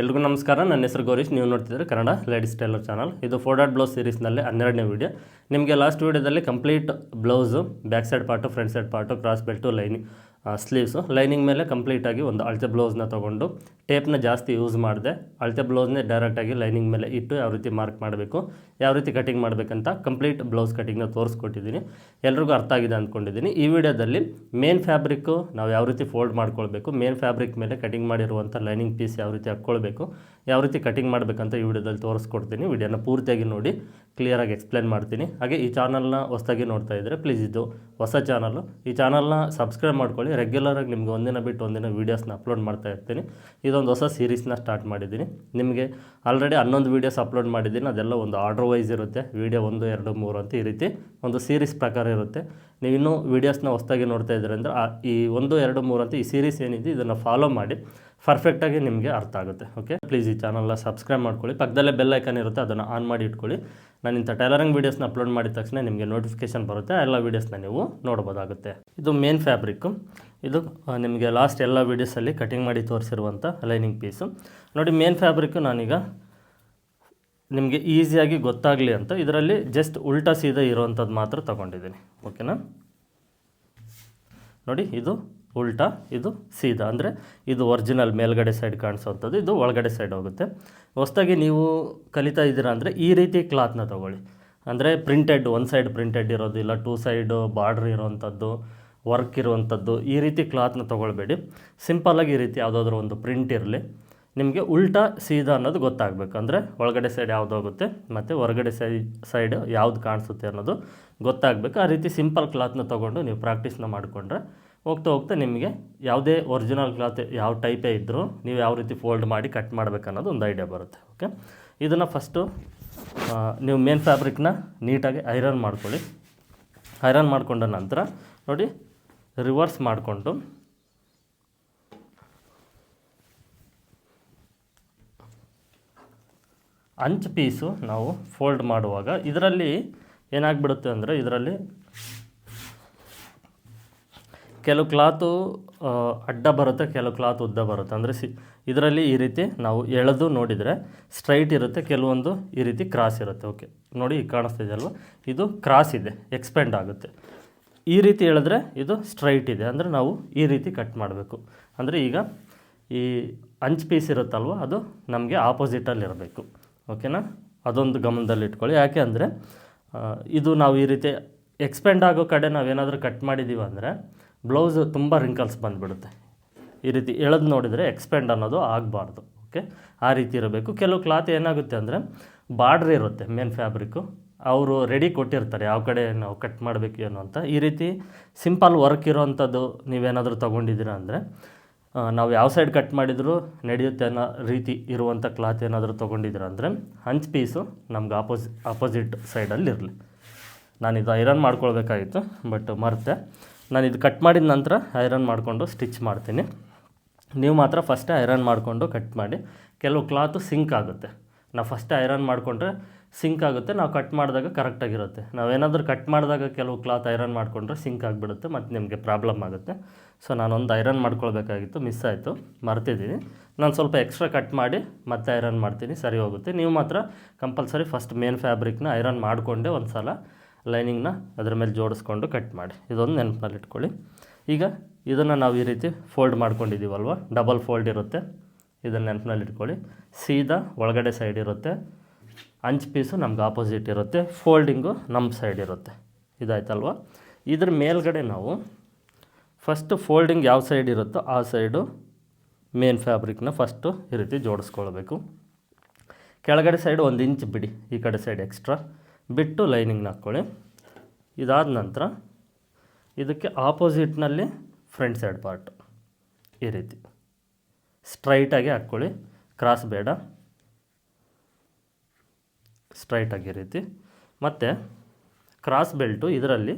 ಎಲ್ರಿಗೂ ನಮಸ್ಕಾರ. ನನ್ನ ಹೆಸರು ಗೌರೀಶ್. ನೀವು ನೋಡ್ತಿದ್ರೆ ಕನ್ನಡ ಲೇಡೀಸ್ ಟೈಲರ್ ಚಾನಲ್. ಇದು ಫೋರ್ ಡಾಟ್ ಬ್ಲೌಸ್ ಸೀರೀಸ್ನಲ್ಲಿ ಹನ್ನೆರಡನೇ ವೀಡಿಯೋ. ನಿಮಗೆ ಲಾಸ್ಟ್ ವೀಡಿಯೋದಲ್ಲಿ complete blouse, back side part, front side part, cross belt, lining. Sleeves lining ಮೇಲೆ ಕಂಪ್ಲೀಟಾಗಿ ಒಂದು ಅಳತೆ ಬ್ಲೌಸ್ನ ತೊಗೊಂಡು ಟೇಪ್ನ ಜಾಸ್ತಿ ಯೂಸ್ ಮಾಡಿದೆ. ಅಳತೆ ಬ್ಲೌಸ್ನೇ ಡೈರೆಕ್ಟಾಗಿ ಲೈನಿಂಗ್ ಮೇಲೆ ಇಟ್ಟು ಯಾವ ರೀತಿ ಮಾರ್ಕ್ ಮಾಡಬೇಕು, ಯಾವ ರೀತಿ ಕಟಿಂಗ್ ಮಾಡಬೇಕಂತ ಕಂಪ್ಲೀಟ್ ಬ್ಲೌಸ್ ಕಟಿಂಗ್ನ ತೋರಿಸ್ಕೊಟ್ಟಿದ್ದೀನಿ. ಎಲ್ರಿಗೂ ಅರ್ಥ ಆಗಿದೆ ಅಂದ್ಕೊಂಡಿದ್ದೀನಿ ಈ ವಿಡಿಯೋದಲ್ಲಿ ಮೇನ್ ಫ್ಯಾಬ್ರಿಕ್ಕು ನಾವು ಯಾವ ರೀತಿ ಫೋಲ್ಡ್ ಮಾಡ್ಕೊಳ್ಬೇಕು ಮೇನ್ ಫ್ಯಾಬ್ರಿಕ್ ಮೇಲೆ ಕಟಿಂಗ್ ಮಾಡಿರುವಂಥ ಲೈನಿಂಗ್ ಪೀಸ್ ಯಾವ ರೀತಿ ಹಾಕ್ಕೊಳ್ಬೇಕು, ಯಾವ ರೀತಿ ಕಟಿಂಗ್ ಮಾಡಬೇಕಂತ ಈ ವಿಡಿಯೋದಲ್ಲಿ ತೋರಿಸ್ಕೊಡ್ತೀನಿ. ವಿಡಿಯೋನ ಪೂರ್ತಿಯಾಗಿ ನೋಡಿ ಕ್ಲಿಯರಾಗಿ ಎಕ್ಸ್ಪ್ಲೇನ್ ಮಾಡ್ತೀನಿ. ಹಾಗೆ ಈ ಚಾನಲ್ನ ಹೊಸದಾಗಿ ನೋಡ್ತಾ ಇದ್ದರೆ ಪ್ಲೀಸ್ ಇದು ಹೊಸ ಚಾನಲ್ಲು ಈ ಚಾನಲ್ನ ಸಬ್ಸ್ಕ್ರೈಬ್ ಮಾಡ್ಕೊಳ್ಳಿ ರೆಗ್ಯುಲರಾಗಿ ನಿಮಗೆ ಒಂದಿನ ಬಿಟ್ಟು ಒಂದಿನ ವೀಡಿಯೋಸ್ನ ಅಪ್ಲೋಡ್ ಮಾಡ್ತಾ ಇರ್ತೀನಿ. ಇದೊಂದು ಹೊಸ ಸೀರೀಸ್ನ ಸ್ಟಾರ್ಟ್ ಮಾಡಿದ್ದೀನಿ. ನಿಮಗೆ ಆಲ್ರೆಡಿ ಹನ್ನೊಂದು ವೀಡಿಯೋಸ್ ಅಪ್ಲೋಡ್ ಮಾಡಿದ್ದೀನಿ. ಅದೆಲ್ಲ ಒಂದು ಆರ್ಡರ್ ವೈಸ್ ಇರುತ್ತೆ. ವೀಡಿಯೋ ಒಂದು, ಎರಡು, ಮೂರು ಅಂತ ಈ ರೀತಿ ಒಂದು ಸೀರೀಸ್ ಪ್ರಕಾರ ಇರುತ್ತೆ. ನೀವು ಇನ್ನೂ ವೀಡಿಯೋಸ್ನ ಹೊಸದಾಗಿ ನೋಡ್ತಾ ಇದ್ದೀರಿ ಅಂದರೆ ಈ ಒಂದು, ಎರಡು, ಮೂರು ಅಂತ ಈ ಸೀರೀಸ್ ಏನಿದೆ ಇದನ್ನು ಫಾಲೋ ಮಾಡಿ. ಪರ್ಫೆಕ್ಟಾಗಿ ನಿಮಗೆ ಅರ್ಥ ಆಗುತ್ತೆ. ಓಕೆ ಪ್ಲೀಸ್ ಈ ಚಾನಲ್ನ ಸಬ್ಸ್ಕ್ರೈಬ್ ಮಾಡ್ಕೊಳ್ಳಿ. ಪಕ್ಕದಲ್ಲೇ ಬೆಲ್ ಐಕನ್ ಇರುತ್ತೆ. ಅದನ್ನು ಆನ್ ಮಾಡಿ ಇಟ್ಕೊಳ್ಳಿ. ನಾನು ಇಂಥ ಟೈಲರಿಂಗ್ ವೀಡಿಯೋಸ್ನ ಅಪ್ಲೋಡ್ ಮಾಡಿದ ತಕ್ಷಣ ನಿಮಗೆ ನೋಟಿಫಿಕೇಶನ್ ಬರುತ್ತೆ ಎಲ್ಲ ವೀಡಿಯೋಸ್ನ ನೀವು ನೋಡ್ಬೋದಾಗುತ್ತೆ. ಇದು ಮೇನ್ ಫ್ಯಾಬ್ರಿಕ್ಕು. ಇದು ನಿಮಗೆ ಲಾಸ್ಟ್ ಎಲ್ಲ ವೀಡಿಯೋಸಲ್ಲಿ ಕಟಿಂಗ್ ಮಾಡಿ ತೋರಿಸಿರುವಂಥ ಲೈನಿಂಗ್ ಪೀಸು. ನೋಡಿ, ಮೇನ್ ಫ್ಯಾಬ್ರಿಕ್ಕು ನಾನೀಗ ನಿಮಗೆ ಈಸಿಯಾಗಿ ಗೊತ್ತಾಗಲಿ ಅಂತ, ಇದರಲ್ಲಿ ಜಸ್ಟ್ ಉಲ್ಟಾ ಸೀದಾ ಇರೋವಂಥದ್ದು ಮಾತ್ರ ತೊಗೊಂಡಿದ್ದೀನಿ. ಓಕೆನಾ? ನೋಡಿ, ಇದು ಉಲ್ಟಾ ಇದು ಸೀದಾ. ಅಂದರೆ ಇದು ಒರಿಜಿನಲ್ ಮೇಲ್ಗಡೆ ಸೈಡ್ ಕಾಣಿಸೋವಂಥದ್ದು, ಇದು ಒಳಗಡೆ ಸೈಡ್ ಹೋಗುತ್ತೆ. ಹೊಸ್ದಾಗಿ ನೀವು ಕಲಿತಾ ಇದ್ದೀರಾ ಅಂದರೆ ಈ ರೀತಿ ಕ್ಲಾತ್ನ ತೊಗೊಳ್ಳಿ. ಅಂದರೆ ಪ್ರಿಂಟೆಡ್ ಒನ್ ಸೈಡ್ ಪ್ರಿಂಟೆಡ್ ಇರೋದು ಇಲ್ಲ ಟೂ ಸೈಡು ಬಾರ್ಡ್ರ್ ಇರೋವಂಥದ್ದು ವರ್ಕ್ ಇರುವಂಥದ್ದು, ಈ ರೀತಿ ಕ್ಲಾತ್ನ ತೊಗೊಳ್ಬೇಡಿ. ಸಿಂಪಲ್ಲಾಗಿ ಈ ರೀತಿ ಯಾವುದಾದ್ರೂ ಒಂದು ಪ್ರಿಂಟ್ ಇರಲಿ. ನಿಮಗೆ ಉಲ್ಟಾ, ಸೀದಾ ಅನ್ನೋದು ಗೊತ್ತಾಗಬೇಕು. ಅಂದರೆ ಒಳಗಡೆ ಸೈಡ್ ಯಾವುದು ಹೋಗುತ್ತೆ, ಮತ್ತು ಹೊರಗಡೆ ಸೈ ಸೈಡ್ ಯಾವುದು ಕಾಣಿಸುತ್ತೆ ಅನ್ನೋದು ಗೊತ್ತಾಗಬೇಕು. ಆ ರೀತಿ ಸಿಂಪಲ್ ಕ್ಲಾತ್ನ ತೊಗೊಂಡು ನೀವು ಪ್ರಾಕ್ಟೀಸ್ನ ಮಾಡಿಕೊಂಡ್ರೆ ಹೋಗ್ತಾ ಹೋಗ್ತಾ ನಿಮಗೆ ಯಾವುದೇ ಒರಿಜಿನಲ್ ಕ್ಲಾತ್ ಯಾವ ಟೈಪೇ ಇದ್ದರೂ ನೀವು ಯಾವ ರೀತಿ ಫೋಲ್ಡ್ ಮಾಡಿ ಕಟ್ ಮಾಡಬೇಕು ಅನ್ನೋದು ಒಂದು ಐಡಿಯಾ ಬರುತ್ತೆ ಓಕೆ ಇದನ್ನು ಫಸ್ಟು ನೀವು ಮೇನ್ ಫ್ಯಾಬ್ರಿಕ್ನ ನೀಟಾಗಿ ಐರನ್ ಮಾಡ್ಕೊಳ್ಳಿ. ಐರನ್ ಮಾಡಿಕೊಂಡ ನಂತರ ನೋಡಿ ರಿವರ್ಸ್ ಮಾಡಿಕೊಂಡು ಅಂಚು ಪೀಸು ನಾವು ಫೋಲ್ಡ್ ಮಾಡುವಾಗ ಇದರಲ್ಲಿ ಏನಾಗ್ಬಿಡುತ್ತೆ ಅಂದರೆ ಇದರಲ್ಲಿ ಕೆಲವು ಕ್ಲಾತು ಅಡ್ಡ ಬರುತ್ತೆ, ಕೆಲವು ಕ್ಲಾತ್ ಉದ್ದ ಬರುತ್ತೆ. ಅಂದರೆ ಸಿ, ಇದರಲ್ಲಿ ಈ ರೀತಿ ನಾವು ಎಳೆದು ನೋಡಿದರೆ ಸ್ಟ್ರೈಟ್ ಇರುತ್ತೆ, ಕೆಲವೊಂದು ಈ ರೀತಿ ಕ್ರಾಸ್ ಇರುತ್ತೆ. ಓಕೆ ನೋಡಿ, ಈಗ ಕಾಣಿಸ್ತಿದೆ ಅಲ್ವಾ? ಇದು ಕ್ರಾಸ್ ಇದೆ ಎಕ್ಸ್ಪೆಂಡ್ ಆಗುತ್ತೆ. ಈ ರೀತಿ ಎಳೆದ್ರೆ ಇದು ಸ್ಟ್ರೈಟ್ ಇದೆ. ಅಂದರೆ ನಾವು ಈ ರೀತಿ ಕಟ್ ಮಾಡಬೇಕು. ಅಂದರೆ ಈಗ ಈ ಅಂಚ್ ಪೀಸ್ ಇರುತ್ತಲ್ವ, ಅದು ನಮಗೆ ಆಪೋಸಿಟಲ್ಲಿ ಇರಬೇಕು. ಓಕೆನಾ ಅದೊಂದು ಗಮನದಲ್ಲಿ ಇಟ್ಕೊಳ್ಳಿ. ಯಾಕೆ ಅಂದರೆ ಇದು ನಾವು ಈ ರೀತಿ ಎಕ್ಸ್ಪೆಂಡ್ ಆಗೋ ಕಡೆ ನಾವೇನಾದರೂ ಕಟ್ ಮಾಡಿದ್ದೀವಿ ಅಂದರೆ ಬ್ಲೌಸ್ ತುಂಬ ರಿಂಕಲ್ಸ್ ಬಂದುಬಿಡುತ್ತೆ. ಈ ರೀತಿ ಎಳೆದು ನೋಡಿದರೆ ಎಕ್ಸ್ಪೆಂಡ್ ಅನ್ನೋದು ಆಗಬಾರ್ದು ಓಕೆ ಆ ರೀತಿ ಇರಬೇಕು. ಕೆಲವು ಕ್ಲಾತ್ ಏನಾಗುತ್ತೆ ಅಂದರೆ ಬಾರ್ಡ್ರ್ ಇರುತ್ತೆ ಮೇನ್ ಫ್ಯಾಬ್ರಿಕ್ಕು ಅವರು ರೆಡಿ ಕೊಟ್ಟಿರ್ತಾರೆ, ಯಾವ ಕಡೆ ನಾವು ಕಟ್ ಮಾಡಬೇಕು, ಏನು ಅಂತ. ಈ ರೀತಿ ಸಿಂಪಲ್ ವರ್ಕ್ ಇರೋವಂಥದ್ದು ನೀವೇನಾದರೂ ತೊಗೊಂಡಿದ್ದೀರಾ ಅಂದರೆ ನಾವು ಯಾವ ಸೈಡ್ ಕಟ್ ಮಾಡಿದರೂ ನಡೆಯುತ್ತೆ ಅನ್ನೋ ರೀತಿ ಇರುವಂಥ ಕ್ಲಾತ್ ಏನಾದರೂ ತೊಗೊಂಡಿದ್ದೀರಾ ಅಂದರೆ ಹಂಚ್ ಪೀಸು ನಮ್ಗೆ ಆಪೋಸಿ ಆಪೋಸಿಟ್ ಸೈಡಲ್ಲಿ ಇರಲಿ. ಇದು ಐರನ್ ಮಾಡ್ಕೊಳ್ಬೇಕಾಗಿತ್ತು ಬಟ್ ಮರ್ತೆ. ನಾನು ಇದು ಕಟ್ ಮಾಡಿದ ನಂತರ ಐರನ್ ಮಾಡಿಕೊಂಡು ಸ್ಟಿಚ್ ಮಾಡ್ತೀನಿ. ನೀವು ಮಾತ್ರ ಫಸ್ಟೇ ಐರನ್ ಮಾಡಿಕೊಂಡು ಕಟ್ ಮಾಡಿ. ಕೆಲವು ಕ್ಲಾತು ಸಿಂಕ್ ಆಗುತ್ತೆ. ನಾವು ಫಸ್ಟೇ ಐರನ್ ಮಾಡಿಕೊಂಡ್ರೆ ಸಿಂಕ್ ಆಗುತ್ತೆ. ನಾವು ಕಟ್ ಮಾಡಿದಾಗ ಕರೆಕ್ಟಾಗಿರುತ್ತೆ ನಾವೇನಾದರೂ ಕಟ್ ಮಾಡಿದಾಗ ಕೆಲವು ಕ್ಲಾತ್ ಐರನ್ ಮಾಡಿಕೊಂಡ್ರೆ ಸಿಂಕ್ ಆಗಿಬಿಡುತ್ತೆ ಮತ್ತು ನಿಮಗೆ ಪ್ರಾಬ್ಲಮ್ ಆಗುತ್ತೆ. ಸೊ ನಾನೊಂದು ಐರನ್ ಮಾಡ್ಕೊಳ್ಬೇಕಾಗಿತ್ತು. ಮಿಸ್ ಆಯಿತು. ಮರ್ತಿದ್ದೀನಿ ನಾನು ಸ್ವಲ್ಪ ಎಕ್ಸ್ಟ್ರಾ ಕಟ್ ಮಾಡಿ ಮತ್ತೆ ಐರನ್ ಮಾಡ್ತೀನಿ. ಸರಿ ಹೋಗುತ್ತೆ. ನೀವು ಮಾತ್ರ ಕಂಪಲ್ಸರಿ ಫಸ್ಟ್ ಮೇನ್ ಫ್ಯಾಬ್ರಿಕ್ನ ಐರನ್ ಮಾಡಿಕೊಂಡೆ ಒಂದು ಸಲ ಲೈನಿಂಗ್ನ ಅದ್ರ ಮೇಲೆ ಜೋಡಿಸ್ಕೊಂಡು ಕಟ್ ಮಾಡಿ. ಇದೊಂದು ನೆನಪಿನಲ್ಲಿ ಇಟ್ಕೊಳ್ಳಿ. ಈಗ ಇದನ್ನು ನಾವು ಈ ರೀತಿ ಫೋಲ್ಡ್ ಮಾಡ್ಕೊಂಡಿದ್ದೀವಲ್ವ? ಡಬಲ್ ಫೋಲ್ಡ್ ಇರುತ್ತೆ. ಇದನ್ನು ನೆನಪಿನಲ್ಲಿ ಇಟ್ಕೊಳ್ಳಿ. ಸೀದಾ ಒಳಗಡೆ ಸೈಡ್ ಇರುತ್ತೆ. ಅಂಚ್ ಪೀಸು ನಮ್ಗೆ ಆಪೋಸಿಟ್ ಇರುತ್ತೆ. ಫೋಲ್ಡಿಂಗು ನಮ್ಮ ಸೈಡ್ ಇರುತ್ತೆ. ಇದಾಯ್ತಲ್ವ? ಇದ್ರ ಮೇಲ್ಗಡೆ ನಾವು ಫಸ್ಟು ಫೋಲ್ಡಿಂಗ್ ಯಾವ ಸೈಡ್ ಇರುತ್ತೋ ಆ ಸೈಡು ಮೇನ್ ಫ್ಯಾಬ್ರಿಕ್ನ ಫಸ್ಟು ಈ ರೀತಿ ಜೋಡಿಸ್ಕೊಳ್ಬೇಕು. ಕೆಳಗಡೆ ಸೈಡ್ ಒಂದು ಇಂಚ್ ಬಿಡಿ. ಈ ಕಡೆ ಸೈಡ್ ಎಕ್ಸ್ಟ್ರಾ. ಬಿಟ್ಟು ಲೈನಿಂಗ್ನ ಹಾಕ್ಕೊಳ್ಳಿ. ಇದಾದ ನಂತರ ಇದಕ್ಕೆ ಆಪೋಸಿಟ್ನಲ್ಲಿ ಫ್ರಂಟ್ ಸೈಡ್ ಪಾರ್ಟ್ ಈ ರೀತಿ. ಸ್ಟ್ರೈಟಾಗಿ ಹಾಕ್ಕೊಳ್ಳಿ. ಕ್ರಾಸ್ ಬೇಡ. ಸ್ಟ್ರೈಟಾಗಿ ಈ ರೀತಿ. ಮತ್ತು ಕ್ರಾಸ್ ಬೆಲ್ಟು ಇದರಲ್ಲಿ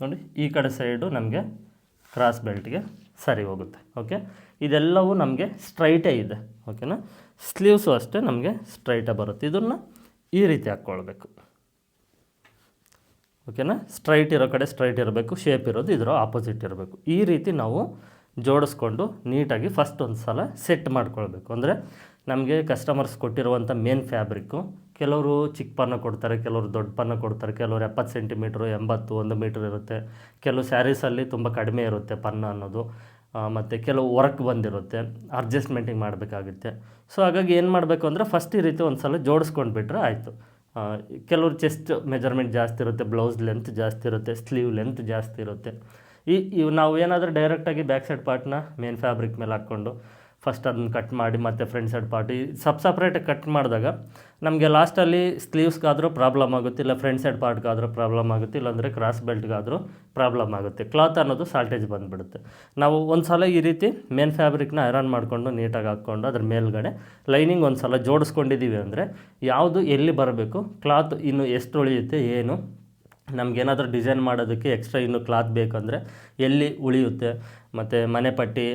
ನೋಡಿ ಈ ಕಡೆ ಸೈಡು ನಮಗೆ ಕ್ರಾಸ್ ಬೆಲ್ಟ್ಗೆ ಸರಿ ಹೋಗುತ್ತೆ ಓಕೆ ಇದೆಲ್ಲವೂ ನಮಗೆ ಸ್ಟ್ರೈಟೇ ಇದೆ ಓಕೆನಾ ಸ್ಲೀವ್ಸು ಅಷ್ಟೇ ನಮಗೆ ಸ್ಟ್ರೈಟೇ ಬರುತ್ತೆ. ಇದನ್ನು ಈ ರೀತಿ ಹಾಕ್ಕೊಳ್ಬೇಕು ಓಕೆನಾ ಸ್ಟ್ರೈಟ್ ಇರೋ ಕಡೆ ಸ್ಟ್ರೈಟ್ ಇರಬೇಕು ಶೇಪ್ ಇರೋದು ಇದರ ಆಪೋಸಿಟ್ ಇರಬೇಕು. ಈ ರೀತಿ ನಾವು ಜೋಡಿಸ್ಕೊಂಡು ನೀಟಾಗಿ ಫಸ್ಟ್ ಒಂದು ಸಲ ಸೆಟ್ ಮಾಡ್ಕೊಳ್ಬೇಕು. ಅಂದರೆ ನಮಗೆ ಕಸ್ಟಮರ್ಸ್ ಕೊಟ್ಟಿರುವಂಥ ಮೇನ್ ಫ್ಯಾಬ್ರಿಕ್ಕು ಕೆಲವರು ಚಿಕ್ಕ ಪನ್ನ ಕೊಡ್ತಾರೆ, ಕೆಲವರು ದೊಡ್ಡ ಪನ್ನ ಕೊಡ್ತಾರೆ, ಕೆಲವರು ಎಪ್ಪತ್ತು ಸೆಂಟಿಮೀಟ್ರು, ಎಂಬತ್ತು, ಒಂದು ಮೀಟ್ರ್ ಇರುತ್ತೆ. ಕೆಲವು ಸ್ಯಾರೀಸಲ್ಲಿ ತುಂಬ ಕಡಿಮೆ ಇರುತ್ತೆ ಪನ್ನ ಅನ್ನೋದು. ಮತ್ತು ಕೆಲವು ವರ್ಕ್ ಬಂದಿರುತ್ತೆ. ಅಡ್ಜಸ್ಟ್ಮೆಂಟಿಂಗ್ ಮಾಡಬೇಕಾಗುತ್ತೆ. ಸೊ ಹಾಗಾಗಿ ಏನು ಮಾಡಬೇಕು ಅಂದರೆ ಫಸ್ಟ್ ಈ ರೀತಿ ಒಂದು ಸಲ ಜೋಡಿಸ್ಕೊಂಡು ಬಿಟ್ಟರೆ ಆಯಿತು ಕೆಲವ್ರು ಚೆಸ್ಟ್ ಮೆಜರ್ಮೆಂಟ್ ಜಾಸ್ತಿ ಇರುತ್ತೆ ಬ್ಲೌಸ್ ಲೆಂತ್ ಜಾಸ್ತಿ ಇರುತ್ತೆ ಸ್ಲೀವ್ ಲೆಂತ್ ಜಾಸ್ತಿ ಇರುತ್ತೆ. ಈ, ಇವು ನಾವು ಏನಾದರೂ ಡೈರೆಕ್ಟಾಗಿ ಬ್ಯಾಕ್ ಸೈಡ್ ಪಾರ್ಟ್ನ ಮೇನ್ ಫ್ಯಾಬ್ರಿಕ್ ಮೇಲೆ ಹಾಕ್ಕೊಂಡು ಫಸ್ಟ್ ಅದನ್ನು ಕಟ್ ಮಾಡಿ ಮತ್ತು ಫ್ರಂಟ್ ಸೈಡ್ ಪಾರ್ಟ್ ಸಬ್ ಸಪ್ರೇಟಾಗಿ ಕಟ್ ಮಾಡಿದಾಗ ನಮಗೆ ಲಾಸ್ಟಲ್ಲಿ ಸ್ಲೀವ್ಸ್ಗಾದರೂ ಪ್ರಾಬ್ಲಮ್ ಆಗುತ್ತೆ, ಇಲ್ಲ ಫ್ರಂಟ್ ಸೈಡ್ ಪಾರ್ಟ್ಗಾದರೂ ಪ್ರಾಬ್ಲಮ್ ಆಗುತ್ತೆ, ಇಲ್ಲಾಂದರೆ ಕ್ರಾಸ್ ಬೆಲ್ಟ್ಗಾದರೂ ಪ್ರಾಬ್ಲಮ್ ಆಗುತ್ತೆ. ಕ್ಲಾತ್ ಅನ್ನೋದು ಸಾಲ್ಟೇಜ್ ಬಂದುಬಿಡುತ್ತೆ. ನಾವು ಒಂದು ಸಲ ಈ ರೀತಿ ಮೇನ್ ಫ್ಯಾಬ್ರಿಕ್ನ ಐರನ್ ಮಾಡಿಕೊಂಡು ನೀಟಾಗಿ ಹಾಕ್ಕೊಂಡು ಅದ್ರ ಮೇಲ್ಗಡೆ ಲೈನಿಂಗ್ ಒಂದು ಸಲ ಜೋಡಿಸ್ಕೊಂಡಿದ್ದೀವಿ ಅಂದರೆ ಯಾವುದು ಎಲ್ಲಿ ಬರಬೇಕು ಕ್ಲಾತ್ ಇನ್ನು ಎಷ್ಟು ಉಳಿಯುತ್ತೆ, ಏನು ನಮಗೇನಾದರೂ ಡಿಸೈನ್ ಮಾಡೋದಕ್ಕೆ ಎಕ್ಸ್ಟ್ರಾ ಇನ್ನೂ ಕ್ಲಾತ್ ಬೇಕಂದರೆ ಎಲ್ಲಿ ಉಳಿಯುತ್ತೆ? ಮತ್ತು ಮನೆ ಪಟ್ಟಿ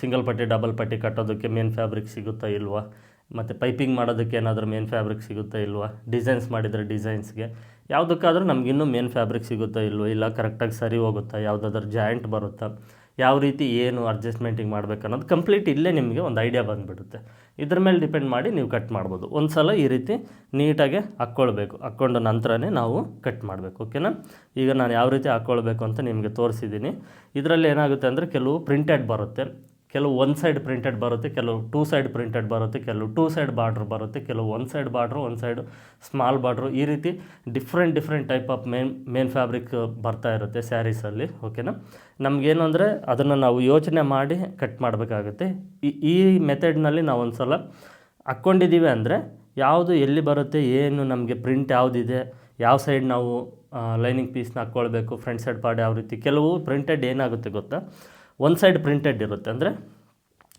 ಸಿಂಗಲ್ ಪಟ್ಟಿ, ಡಬಲ್ ಪಟ್ಟಿ ಕಟ್ಟೋದಕ್ಕೆ ಮೇನ್ ಫ್ಯಾಬ್ರಿಕ್ ಸಿಗುತ್ತಾ ಇಲ್ವಾ? ಮತ್ತು ಪೈಪಿಂಗ್ ಮಾಡೋದಕ್ಕೆ ಏನಾದರೂ ಮೇನ್ ಫ್ಯಾಬ್ರಿಕ್ ಸಿಗುತ್ತಾ ಇಲ್ವಾ? ಡಿಸೈನ್ಸ್ ಮಾಡಿದರೆ ಡಿಸೈನ್ಸ್ಗೆ. ಯಾವುದಕ್ಕಾದರೂ ನಮಗಿನ್ನೂ ಮೇನ್ ಫ್ಯಾಬ್ರಿಕ್ ಸಿಗುತ್ತಾ ಇಲ್ವೋ? ಇಲ್ಲ ಕರೆಕ್ಟಾಗಿ ಸರಿ ಹೋಗುತ್ತಾ? ಯಾವುದಾದ್ರೂ ಜಾಯಿಂಟ್ ಬರುತ್ತಾ? ಯಾವ ರೀತಿ ಏನು ಅಡ್ಜಸ್ಟ್ಮೆಂಟಿಗೆ ಮಾಡಬೇಕು ಅನ್ನೋದು ಕಂಪ್ಲೀಟ್ ಇಲ್ಲೇ ನಿಮಗೆ ಒಂದು ಐಡಿಯಾ ಬಂದುಬಿಡುತ್ತೆ. ಇದ್ರ ಮೇಲೆ ಡಿಪೆಂಡ್ ಮಾಡಿ ನೀವು ಕಟ್ ಮಾಡ್ಬೋದು. ಒಂದು ಸಲ ಈ ರೀತಿ ನೀಟಾಗಿ ಹಾಕ್ಕೊಳ್ಬೇಕು. ಹಾಕ್ಕೊಂಡ ನಂತರನೇ ನಾವು ಕಟ್ ಮಾಡಬೇಕು. ಓಕೆನಾ ಈಗ ನಾನು ಯಾವ ರೀತಿ ಹಾಕ್ಕೊಳ್ಬೇಕು ಅಂತ ನಿಮಗೆ ತೋರಿಸಿದ್ದೀನಿ. ಇದರಲ್ಲಿ ಏನಾಗುತ್ತೆ ಅಂದರೆ ಕೆಲವು ಪ್ರಿಂಟೆಡ್ ಬರುತ್ತೆ. ಕೆಲವು ಒನ್ ಸೈಡ್ ಪ್ರಿಂಟೆಡ್ ಬರುತ್ತೆ, ಕೆಲವು ಟೂ ಸೈಡ್ ಪ್ರಿಂಟೆಡ್ ಬರುತ್ತೆ, ಕೆಲವು ಟೂ ಸೈಡ್ ಬಾರ್ಡ್ರ್ ಬರುತ್ತೆ, ಕೆಲವು one side border one side small border ಈ ರೀತಿ different different type of main main fabric ಬರ್ತಾ ಇರುತ್ತೆ ಸ್ಯಾರೀಸಲ್ಲಿ ಓಕೆನಾ ನಮಗೇನು ಅಂದರೆ ಅದನ್ನು ನಾವು ಯೋಚನೆ ಮಾಡಿ ಕಟ್ ಮಾಡಬೇಕಾಗುತ್ತೆ. ಈ ಈ ಮೆಥಡ್ನಲ್ಲಿ ನಾವು ಒಂದು ಸಲ ಹಾಕ್ಕೊಂಡಿದ್ದೀವಿ ಅಂದರೆ ಯಾವುದು ಎಲ್ಲಿ ಬರುತ್ತೆ, ಏನು ನಮಗೆ ಪ್ರಿಂಟ್ ಯಾವುದಿದೆ, ಯಾವ ಸೈಡ್ ನಾವು ಲೈನಿಂಗ್ ಪೀಸ್ನ ಹಾಕ್ಕೊಳ್ಬೇಕು ಫ್ರಂಟ್ ಸೈಡ್ ಪಾರ್ಟ್ ಯಾವ ರೀತಿ, ಕೆಲವು ಪ್ರಿಂಟೆಡ್ ಏನಾಗುತ್ತೆ ಗೊತ್ತಾ? ಒಂದು ಸೈಡ್ ಪ್ರಿಂಟೆಡ್ ಇರುತ್ತೆ. ಅಂದರೆ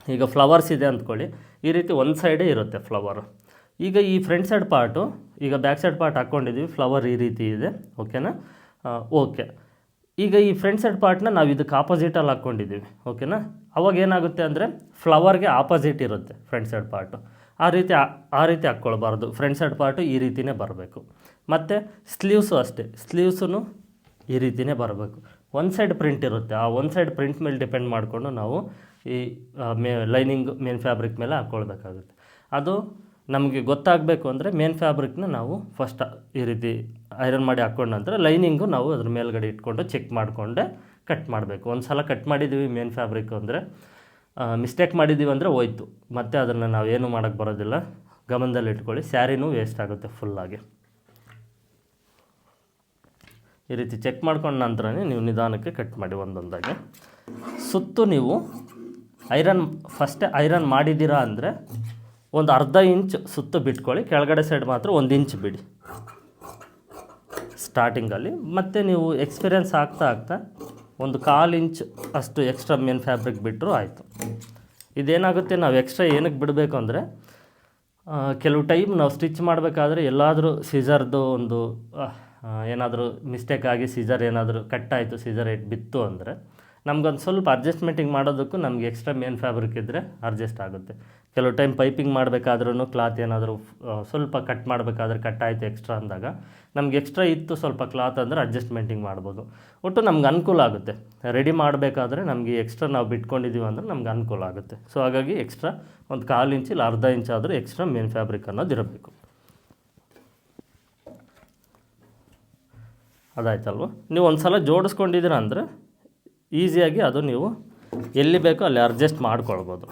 ಈಗ ಫ್ಲವರ್ಸ್ ಇದೆ ಅಂದ್ಕೊಳ್ಳಿ. ಈ ರೀತಿ ಒಂದು ಸೈಡೇ ಇರುತ್ತೆ ಫ್ಲವರು ಈಗ ಈ ಫ್ರಂಟ್ ಸೈಡ್ ಪಾರ್ಟು ಈಗ ಬ್ಯಾಕ್ ಸೈಡ್ ಪಾರ್ಟ್ ಹಾಕ್ಕೊಂಡಿದ್ದೀವಿ ಫ್ಲವರ್ ಈ ರೀತಿ ಇದೆ. ಓಕೆನಾ ಓಕೆ ಈಗ ಈ ಫ್ರಂಟ್ ಸೈಡ್ ಪಾರ್ಟ್ನ ನಾವು ಇದಕ್ಕೆ ಆಪೋಸಿಟಲ್ಲಿ ಹಾಕ್ಕೊಂಡಿದ್ದೀವಿ ಓಕೆನಾ ಅವಾಗ ಏನಾಗುತ್ತೆ ಅಂದರೆ ಫ್ಲವರ್ಗೆ ಆಪೋಸಿಟ್ ಇರುತ್ತೆ ಫ್ರಂಟ್ ಸೈಡ್ ಪಾರ್ಟು ಆ ರೀತಿ, ಆ- ರೀತಿ ಹಾಕ್ಕೊಳ್ಬಾರ್ದು. ಫ್ರಂಟ್ ಸೈಡ್ ಪಾರ್ಟು ಈ ರೀತಿಯೇ ಬರಬೇಕು. ಮತ್ತು ಸ್ಲೀವ್ಸು ಅಷ್ಟೇ. ಸ್ಲೀವ್ಸೂ ಈ ರೀತಿನೇ ಬರಬೇಕು. ಒನ್ ಸೈಡ್ ಪ್ರಿಂಟ್ ಇರುತ್ತೆ. ಆ ಒನ್ ಸೈಡ್ ಪ್ರಿಂಟ್ ಮೇಲೆ ಡಿಪೆಂಡ್ ಮಾಡಿಕೊಂಡು ನಾವು ಈ ಮೇ ಲೈನಿಂಗ್ ಮೇನ್ ಫ್ಯಾಬ್ರಿಕ್ ಮೇಲೆ ಹಾಕ್ಕೊಳ್ಬೇಕಾಗುತ್ತೆ ಅದು ನಮಗೆ ಗೊತ್ತಾಗಬೇಕು ಅಂದರೆ ಮೇನ್ ಫ್ಯಾಬ್ರಿಕ್ನ ನಾವು ಫಸ್ಟ್ ಈ ರೀತಿ ಐರನ್ ಮಾಡಿ ಹಾಕ್ಕೊಂಡ ನಂತರ ಲೈನಿಂಗು ನಾವು ಅದ್ರ ಮೇಲ್ಗಡೆ ಇಟ್ಕೊಂಡು ಚೆಕ್ ಮಾಡಿಕೊಂಡೆ ಕಟ್ ಮಾಡಬೇಕು. ಒಂದು ಸಲ ಕಟ್ ಮಾಡಿದ್ದೀವಿ ಮೇನ್ ಫ್ಯಾಬ್ರಿಕ್ ಅಂದರೆ ಮಿಸ್ಟೇಕ್ ಮಾಡಿದ್ದೀವಿ ಅಂದರೆ ಹೋಯ್ತು. ಮತ್ತು ಅದನ್ನು ನಾವು ಏನು ಮಾಡೋಕ್ಕೆ ಬರೋದಿಲ್ಲ. ಗಮನದಲ್ಲಿ ಇಟ್ಕೊಳ್ಳಿ ಸ್ಯಾರಿನೂ ವೇಸ್ಟ್ ಆಗುತ್ತೆ ಫುಲ್ಲಾಗಿ ಈ ರೀತಿ ಚೆಕ್ ಮಾಡ್ಕೊಂಡ ನಂತರನೇ ನೀವು ನಿಧಾನಕ್ಕೆ ಕಟ್ ಮಾಡಿ ಒಂದೊಂದಾಗಿ. ಸುತ್ತು ನೀವು ಐರನ್ ಫಸ್ಟೇ ಐರನ್ ಮಾಡಿದ್ದೀರಾ ಅಂದರೆ ಒಂದು ಅರ್ಧ ಇಂಚ್ ಸುತ್ತು ಬಿಟ್ಕೊಳ್ಳಿ, ಕೆಳಗಡೆ ಸೈಡ್ ಮಾತ್ರ ಒಂದು ಇಂಚ್ ಬಿಡಿ. ಸ್ಟಾರ್ಟಿಂಗಲ್ಲಿ ಮತ್ತು ನೀವು ಎಕ್ಸ್ಪೀರಿಯನ್ಸ್ ಆಗ್ತಾ ಆಗ್ತಾ ಒಂದು ಕಾಲು ಇಂಚ್ ಅಷ್ಟು ಎಕ್ಸ್ಟ್ರಾ ಮೇನ್ ಫ್ಯಾಬ್ರಿಕ್ ಬಿಟ್ಟರು ಆಯಿತು. ಇದೇನಾಗುತ್ತೆ, ನಾವು ಎಕ್ಸ್ಟ್ರಾ ಏನಕ್ಕೆ ಬಿಡಬೇಕು ಅಂದರೆ ಕೆಲವು ಟೈಮ್ ನಾವು ಸ್ಟಿಚ್ ಮಾಡಬೇಕಾದ್ರೆ ಎಲ್ಲಾದರೂ ಸೀಸರ್ದು ಒಂದು ಏನಾದರೂ ಮಿಸ್ಟೇಕ್ ಆಗಿ ಸೀಸರ್ ಏನಾದರೂ ಆಯಿತು ಸೀಸರ್ ಏಟ್ ಬಿತ್ತು ಅಂದರೆ ನಮ್ಗೊಂದು ಸ್ವಲ್ಪ ಅಡ್ಜಸ್ಟ್ಮೆಂಟಿಂಗ್ ಮಾಡೋದಕ್ಕೂ ನಮಗೆ ಎಕ್ಸ್ಟ್ರಾ ಮೇನ್ ಫ್ಯಾಬ್ರಿಕ್ ಇದ್ದರೆ ಅಡ್ಜಸ್ಟ್ ಆಗುತ್ತೆ. ಕೆಲವು ಟೈಮ್ ಪೈಪಿಂಗ್ ಮಾಡಬೇಕಾದ್ರೂ ಕ್ಲಾತ್ ಏನಾದರೂ ಸ್ವಲ್ಪ ಕಟ್ ಮಾಡಬೇಕಾದ್ರೆ ಕಟ್ ಆಯಿತು ಎಕ್ಸ್ಟ್ರಾ ಅಂದಾಗ ನಮ್ಗೆ ಎಕ್ಸ್ಟ್ರಾ ಇತ್ತು ಸ್ವಲ್ಪ ಕ್ಲಾತ್ ಅಂದರೆ ಅಡ್ಜಸ್ಟ್ಮೆಂಟಿಂಗ್ ಮಾಡ್ಬೋದು. ಒಟ್ಟು ನಮ್ಗೆ ಅನುಕೂಲ ಆಗುತ್ತೆ. ರೆಡಿ ಮಾಡಬೇಕಾದ್ರೆ ನಮಗೆ ಎಕ್ಸ್ಟ್ರಾ ನಾವು ಬಿಟ್ಕೊಂಡಿದ್ದೀವಿ ಅಂದರೆ ನಮ್ಗೆ ಅನುಕೂಲ ಆಗುತ್ತೆ. ಸೊ ಹಾಗಾಗಿ ಎಕ್ಸ್ಟ್ರಾ ಒಂದು ಕಾಲು ಇಂಚ್ ಇಲ್ಲ ಅರ್ಧ ಇಂಚ್ ಆದರೂ ಎಕ್ಸ್ಟ್ರಾ ಮೇನ್ ಫ್ಯಾಬ್ರಿಕ್ ಅನ್ನೋದು ಇರಬೇಕು. ಅದಾಯ್ತಲ್ವ? ನೀವು ಒಂದು ಸಲ ಜೋಡಿಸ್ಕೊಂಡಿದ್ದೀರ ಅಂದರೆ ಈಸಿಯಾಗಿ ಅದು ನೀವು ಎಲ್ಲಿ ಬೇಕೋ ಅಲ್ಲಿ ಅಡ್ಜಸ್ಟ್ ಮಾಡ್ಕೊಳ್ಬೋದು.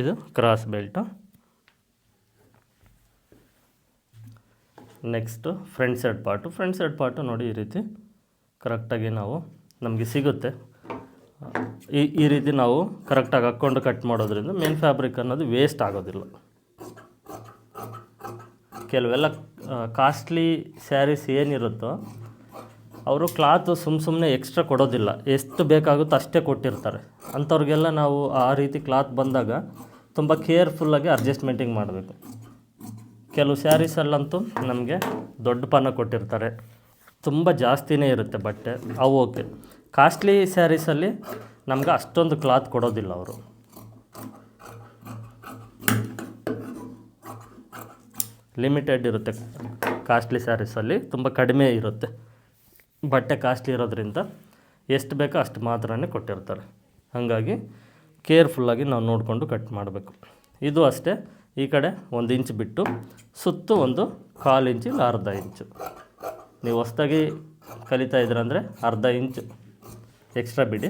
ಇದು cross belt next front side part front side part ನೋಡಿ ಈ ರೀತಿ ಕರೆಕ್ಟಾಗಿ ನಾವು ನಮಗೆ ಸಿಗುತ್ತೆ. ಈ ಈ ರೀತಿ ನಾವು ಕರೆಕ್ಟಾಗಿ ಹಾಕ್ಕೊಂಡು ಕಟ್ ಮಾಡೋದ್ರಿಂದ ಮೇನ್ ಫ್ಯಾಬ್ರಿಕ್ ಅನ್ನೋದು ವೇಸ್ಟ್ ಆಗೋದಿಲ್ಲ. ಕೆಲವೆಲ್ಲ ಕಾಸ್ಟ್ಲಿ ಸ್ಯಾರೀಸ್ ಏನಿರುತ್ತೋ ಅವರು ಕ್ಲಾತ್ ಸುಮ್ಮ ಸುಮ್ಮನೆ ಎಕ್ಸ್ಟ್ರಾ ಕೊಡೋದಿಲ್ಲ. ಎಷ್ಟು ಬೇಕಾಗುತ್ತೋ ಅಷ್ಟೇ ಕೊಟ್ಟಿರ್ತಾರೆ. ಅಂಥವ್ರಿಗೆಲ್ಲ ನಾವು ಆ ರೀತಿ ಕ್ಲಾತ್ ಬಂದಾಗ ತುಂಬ ಕೇರ್ಫುಲ್ಲಾಗಿ ಅಡ್ಜಸ್ಟ್ಮೆಂಟಿಂಗ್ ಮಾಡಬೇಕು. ಕೆಲವು ಸ್ಯಾರೀಸಲ್ಲಂತೂ ನಮಗೆ ದೊಡ್ಡ ಪಾನ ಕೊಟ್ಟಿರ್ತಾರೆ. ತುಂಬ ಜಾಸ್ತಿನೇ ಇರುತ್ತೆ ಬಟ್ಟೆ. ಅವು ಓಕೆ ಕಾಸ್ಟ್ಲಿ ಸ್ಯಾರೀಸಲ್ಲಿ ನಮ್ಗೆ ಅಷ್ಟೊಂದು ಕ್ಲಾತ್ ಕೊಡೋದಿಲ್ಲ ಅವರು. ಲಿಮಿಟೆಡ್ ಇರುತ್ತೆ ಕಾಸ್ಟ್ಲಿ ಸ್ಯಾರೀಸಲ್ಲಿ ತುಂಬ ಕಡಿಮೆ ಇರುತ್ತೆ. ಬಟ್ಟೆ ಕಾಸ್ಟ್ಲಿ ಇರೋದ್ರಿಂದ ಎಷ್ಟು ಬೇಕೋ ಅಷ್ಟು ಮಾತ್ರನೇ ಕೊಟ್ಟಿರ್ತಾರೆ. ಹಾಗಾಗಿ ಕೇರ್ಫುಲ್ಲಾಗಿ ನಾವು ನೋಡಿಕೊಂಡು ಕಟ್ ಮಾಡಬೇಕು. ಇದು ಅಷ್ಟೇ, ಈ ಕಡೆ ಒಂದು ಇಂಚ್ ಬಿಟ್ಟು ಸುತ್ತು ಒಂದು ಕಾಲು ಇಂಚು ಇಲ್ಲ ಅರ್ಧ ಇಂಚು ನೀವು ಹೊಸ್ದಾಗಿ ಕಲಿತಾ ಇದ್ರಂದರೆ ಅರ್ಧ ಇಂಚು ಎಕ್ಸ್ಟ್ರಾ ಬಿಡಿ.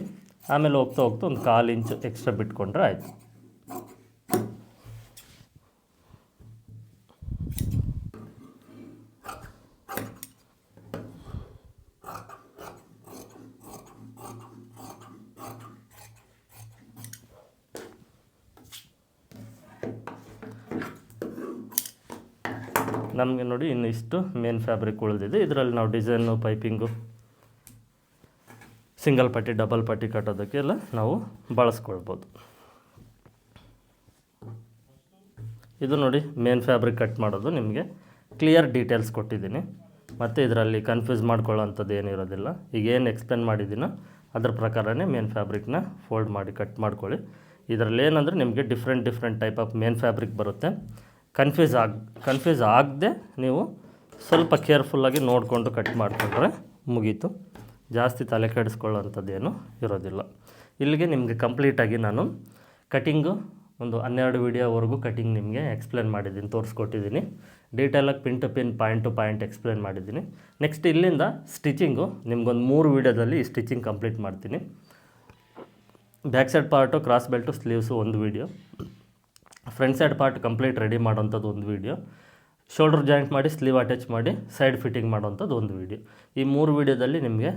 ಆಮೇಲೆ ಹೋಗ್ತಾ ಹೋಗ್ತಾ ಒಂದು ಕಾಲು ಇಂಚು ಎಕ್ಸ್ಟ್ರಾ ಬಿಟ್ಕೊಂಡ್ರೆ ಆಯಿತು. ನಮಗೆ ನೋಡಿ ಇನ್ನು ಇಷ್ಟು ಮೇನ್ ಫ್ಯಾಬ್ರಿಕ್ ಉಳಿದಿದೆ. ಇದರಲ್ಲಿ ನಾವು ಡಿಸೈನು ಪೈಪಿಂಗು ಸಿಂಗಲ್ ಪಟ್ಟಿ ಡಬಲ್ ಪಟ್ಟಿ ಕಟ್ಟೋದಕ್ಕೆಲ್ಲ ನಾವು ಬಳಸ್ಕೊಳ್ಬೋದು. ಇದು ನೋಡಿ ಮೇನ್ ಫ್ಯಾಬ್ರಿಕ್ ಕಟ್ ಮಾಡೋದು. ನಿಮಗೆ ಕ್ಲಿಯರ್ ಡೀಟೇಲ್ಸ್ ಕೊಟ್ಟಿದ್ದೀನಿ. ಮತ್ತು ಇದರಲ್ಲಿ ಕನ್ಫ್ಯೂಸ್ ಮಾಡ್ಕೊಳ್ಳೋಂಥದ್ದು ಏನಿರೋದಿಲ್ಲ ಈಗ ಏನು ಎಕ್ಸ್ಪ್ಲೇನ್ ಮಾಡಿದ್ದೀನೋ ಅದ್ರ ಪ್ರಕಾರನೇ ಮೇನ್ ಫ್ಯಾಬ್ರಿಕ್ನ ಫೋಲ್ಡ್ ಮಾಡಿ ಕಟ್ ಮಾಡ್ಕೊಳ್ಳಿ. ಇದರಲ್ಲಿ ಏನಂದರೆ ನಿಮಗೆ different different type of main fabric ಬರುತ್ತೆ. ಕನ್ಫ್ಯೂಸ್ ಆಗ ಕನ್ಫ್ಯೂಸ್ ಆಗದೆ ನೀವು ಸ್ವಲ್ಪ ಕೇರ್ಫುಲ್ಲಾಗಿ ನೋಡಿಕೊಂಡು ಕಟ್ ಮಾಡಿಕೊಂಡ್ರೆ ಮುಗೀತು. ಜಾಸ್ತಿ ತಲೆ ಕೆಡಿಸ್ಕೊಳ್ಳೋಂಥದ್ದೇನು ಇರೋದಿಲ್ಲ. ಇಲ್ಲಿಗೆ ನಿಮಗೆ ಕಂಪ್ಲೀಟಾಗಿ ನಾನು ಕಟಿಂಗು ಒಂದು ಹನ್ನೆರಡು ವೀಡಿಯೋವರೆಗೂ ಕಟಿಂಗ್ ನಿಮಗೆ ಎಕ್ಸ್ಪ್ಲೇನ್ ಮಾಡಿದ್ದೀನಿ, ತೋರಿಸ್ಕೊಟ್ಟಿದ್ದೀನಿ. ಡೀಟೇಲಾಗಿ pin to pin point to point explain ಮಾಡಿದ್ದೀನಿ. ನೆಕ್ಸ್ಟ್ ಇಲ್ಲಿಂದ ಸ್ಟಿಚಿಂಗು ನಿಮ್ಗೊಂದು ಮೂರು ವೀಡಿಯೋದಲ್ಲಿ ಸ್ಟಿಚಿಂಗ್ ಕಂಪ್ಲೀಟ್ ಮಾಡ್ತೀನಿ. Back side part cross belt sleeves ಒಂದು video front side part complete ready ಮಾಡೋಂಥದ್ದು ಒಂದು ವೀಡಿಯೋ ಶೋಲ್ಡರ್ ಜಾಯಿಂಟ್ ಮಾಡಿ ಸ್ಲೀವ್ ಅಟ್ಯಾಚ್ ಮಾಡಿ ಸೈಡ್ ಫಿಟ್ಟಿಂಗ್ ಮಾಡೋಂಥದ್ದು ಒಂದು ವೀಡಿಯೋ ಈ ಮೂರು ವೀಡಿಯೋದಲ್ಲಿ ನಿಮಗೆ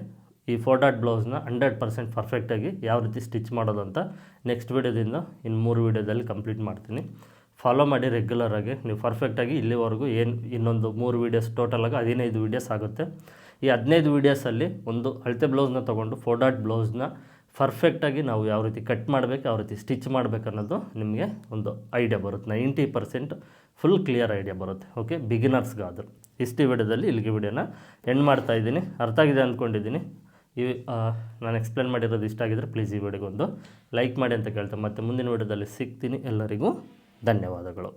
ಈ ಫೋರ್ ಡಾಟ್ ಬ್ಲೌಸ್ನ ಹಂಡ್ರೆಡ್ ಪರ್ಸೆಂಟ್ ಪರ್ಫೆಕ್ಟಾಗಿ ಯಾವ ರೀತಿ ಸ್ಟಿಚ್ ಮಾಡೋದಂತ ನೆಕ್ಸ್ಟ್ ವೀಡಿಯೋದಿಂದ ಇನ್ನು ಮೂರು ವೀಡಿಯೋದಲ್ಲಿ ಕಂಪ್ಲೀಟ್ ಮಾಡ್ತೀನಿ. ಫಾಲೋ ಮಾಡಿ ರೆಗ್ಯುಲರಾಗಿ ನೀವು ಪರ್ಫೆಕ್ಟಾಗಿ ಇಲ್ಲಿವರೆಗೂ ಏನು ಇನ್ನೊಂದು ಮೂರು ವೀಡಿಯೋಸ್ ಟೋಟಲಾಗಿ ಹದಿನೈದು ವೀಡಿಯೋಸ್ ಆಗುತ್ತೆ. ಈ ಹದಿನೈದು ವೀಡಿಯೋಸಲ್ಲಿ ಒಂದು ಅಳತೆ ಬ್ಲೌಸ್ನ ತೊಗೊಂಡು ಫೋರ್ ಡಾಟ್ ಬ್ಲೌಸ್ನ ಪರ್ಫೆಕ್ಟಾಗಿ ನಾವು ಯಾವ ರೀತಿ ಕಟ್ ಮಾಡಬೇಕು, ಯಾವ ರೀತಿ ಸ್ಟಿಚ್ ಮಾಡಬೇಕು ಅನ್ನೋದು ನಿಮಗೆ ಒಂದು ಐಡಿಯಾ ಬರುತ್ತೆ. Ninety percent full clear idea ಬರುತ್ತೆ. ಓಕೆ ಬಿಗಿನರ್ಸ್ಗಾದರೂ ಇಷ್ಟು ವಿಡಿಯೋದಲ್ಲಿ ಇಲ್ಲಿಗೆ ವಿಡಿಯೋನ ಎಂಡ್ ಮಾಡ್ತಾ ಇದ್ದೀನಿ. ಅರ್ಥ ಆಗಿದೆ ಅಂದ್ಕೊಂಡಿದ್ದೀನಿ ಈ ನಾನು ಎಕ್ಸ್ಪ್ಲೇನ್ ಮಾಡಿರೋದು ಇಷ್ಟ ಆಗಿದ್ರೆ ಪ್ಲೀಸ್ ಈ ವಿಡಿಯೋಗೊಂದು ಲೈಕ್ ಮಾಡಿ ಅಂತ ಕೇಳ್ತೇನೆ ಮತ್ತು ಮುಂದಿನ ವಿಡಿಯೋದಲ್ಲಿ ಸಿಗ್ತೀನಿ. ಎಲ್ಲರಿಗೂ ಧನ್ಯವಾದಗಳು.